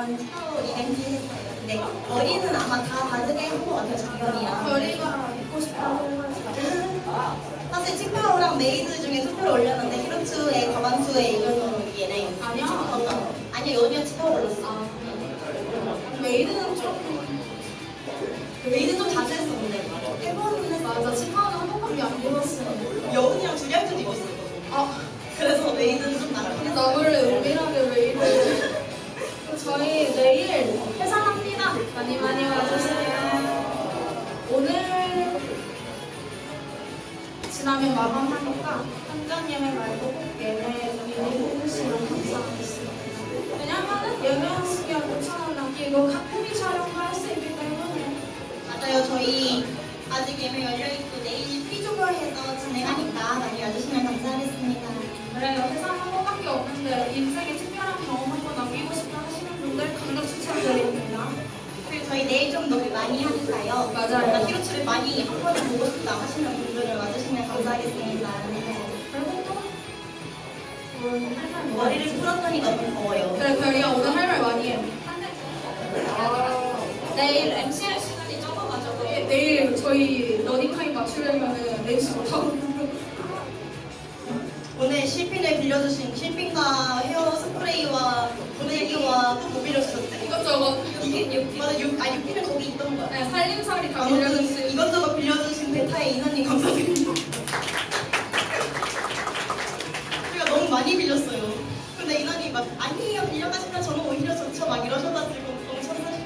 입었던 치카고 이벤트 했어요. 근데 머리는 아마 다 다르게 한 것 같아요, 작년이랑. 머리가 입고 싶다고 해가지고 사실 치카고랑 메이드 중에 투표를 올렸는데 히로츠의 과반수의 의견으로 얘네 아니야. 아니야 여운이가 치카고 골랐어. 아, 메이드는 조금 메이드 좀 자세했어 근데 해보는 했어. 맞아 치마는 한 번밖에 안 입었어 여운이랑 주리할 때도 입었어. 아 그래서 메이드는 좀 나랑 근데 나 원래 은밀하게 왜 이래 저희 내일 해산합니다. 많이 많이 와주세요. 오늘 지나면 마감하니까 한전 예매 말고 꼭 예매 미리 해주시면 감사하겠습니다. 왜냐면은 예매한 시기가 5천원 남기고 카페비 촬영도 할 수 있기 때문에. 맞아요. 저희 아직 예매 열려 있고 내일 프리조벌해서 진행하니까 많이 와주시면 감사하겠습니다. 그래요. 해산 한 번밖에 없는데 인생에 특별한 경험 한 번 남기고 싶다 하시는 강력 추천드립니다 그리고 저희 내일 좀 너무 많이 하니까요. 맞아요. 나 히로츠를 많이 한 번에 보고 싶다 하시는 분들은 와주시면 감사하겠습니다. 그리고 또 음, 할말 뭐 머리를 풀었더니 너무 더워요. 그래 별이야 오늘 할 말 많이 해 내일 MC할 시간이 적어가지고 예, 내일 저희 러닝타임 맞추려면은 MC 못하고 오늘 실핀을 빌려주신 실핀과 헤어 스프레이와 또뭐 빌려주셨대? 이것저것 이게 육, 맞아, 육, 아, 육피는 거기 있던 거야. 네, 살림살이 다 아무튼 빌려줬어요 이것저것 빌려주신 베타의 인원님 감사드립니다. 우리가 너무 많이 빌렸어요. 근데 인원이 막 아니에요 빌려가시면 저는 오히려 좋죠 막 이러셔가지고 너무 천사시.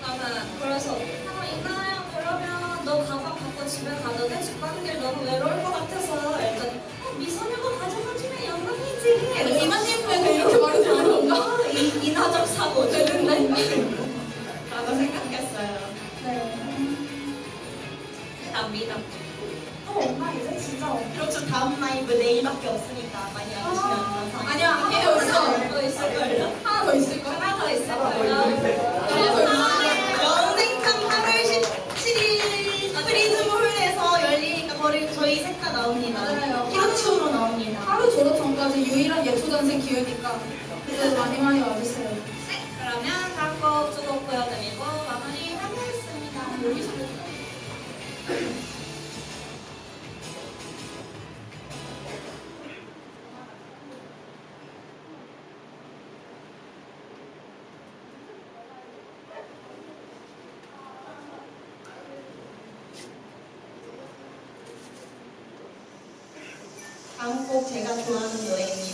나는 그래서 아 이나야 그러면 너 가방 갖고 집에 가도 돼? 집 가는 길 너무 외로울 것 같아서 일단 어, 미소녀가 가져가주면 영광이지 이만님 왜 이렇게 말이 되는 건가? 어, 이, 인화적 사고 되는데 라고 생각했어요. 네 답니다 또 엄마 이제 진짜 그렇죠 다음 라이브 내일밖에 없으니까 많이 와주시면 감사하겠습니다. 아니야 하나 더 있어 또 있을걸요? 하나 더 있을걸? 하나 더 있을걸요? 하나 더 있어 연생탕 8월 17일 프리즈몰에서 열리니까 거리, 저희 셋다 나옵니다. 맞아요. 히로츠로 나옵니다. 하루 졸업 전까지 유일한 예초전생 기회니까 그때 많이 많이 와주세요 다음 곡 제가 좋아하는 노래입니다.